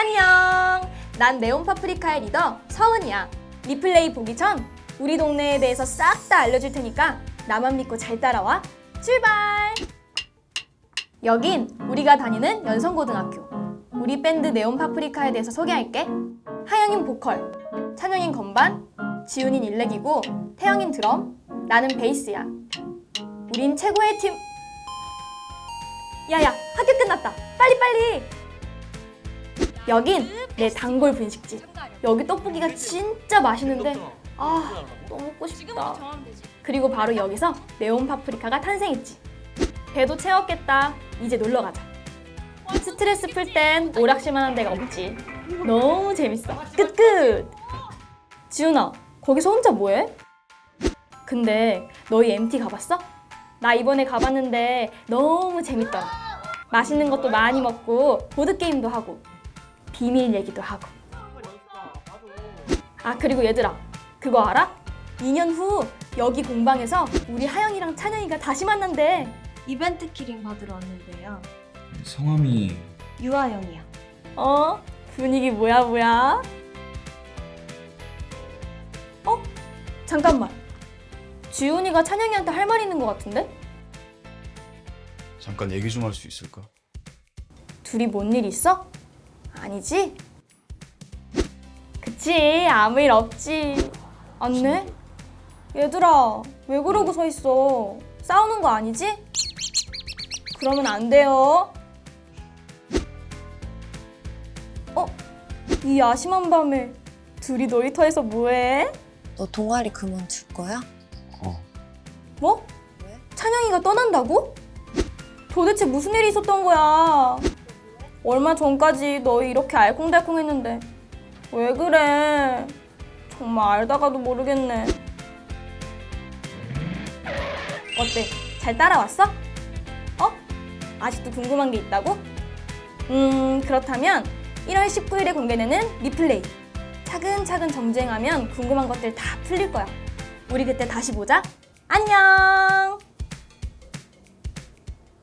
안녕! 난 네온 파프리카의 리더 서은이야. 리플레이 보기 전 우리 동네에 대해서 싹 다 알려줄 테니까 나만 믿고 잘 따라와. 출발! 여긴 우리가 다니는 연성고등학교. 우리 밴드 네온 파프리카에 대해서 소개할게. 하영인 보컬, 찬영인 건반, 지훈인 일렉이고 태영인 드럼, 나는 베이스야. 우린 최고의 팀. 야야, 학교 끝났다. 빨리 빨리. 여긴 내 단골 분식집. 여기 떡볶이가 진짜 맛있는데 아 너무 먹고 싶다. 그리고 바로 여기서 네온 파프리카가 탄생했지. 배도 채웠겠다. 이제 놀러 가자. 스트레스 풀 땐 오락실만 한 데가 없지. 너무 재밌어. 끝끝. 지훈아, 거기서 혼자 뭐해? 근데 너희 MT 가봤어? 나 이번에 가봤는데 너무 재밌더라. 맛있는 것도 많이 먹고 보드 게임도 하고 비밀 얘기도 하고. 아 그리고 얘들아, 그거 알아? 2년 후 여기 공방에서 우리 하영이랑 찬영이가 다시 만난대. 이벤트 키링 받으러 왔는데요. 성함이 유아영이요. 어? 분위기 뭐야 뭐야? 어? 잠깐만. 지훈이가 찬영이한테 할 말 있는 것 같은데? 잠깐 얘기 좀 할 수 있을까? 둘이 뭔 일 있어? 아니지? 그치 아무 일 없지 안네? 얘들아 왜 그러고 서 있어 싸우는 거 아니지? 그러면 안 돼요 어? 이 야심한 밤에 둘이 놀이터에서 뭐해? 너 동아리 그만둘 거야? 어 뭐? 왜? 찬영이가 떠난다고? 도대체 무슨 일이 있었던 거야? 얼마 전까지 너희 이렇게 알콩달콩했는데 왜 그래? 정말 알다가도 모르겠네. 어때? 잘 따라왔어? 어? 아직도 궁금한 게 있다고? 음, 그렇다면 1월 19일에 공개되는 리플레이. 차근차근 정주행하면 궁금한 것들 다 풀릴 거야. 우리 그때 다시 보자. 안녕!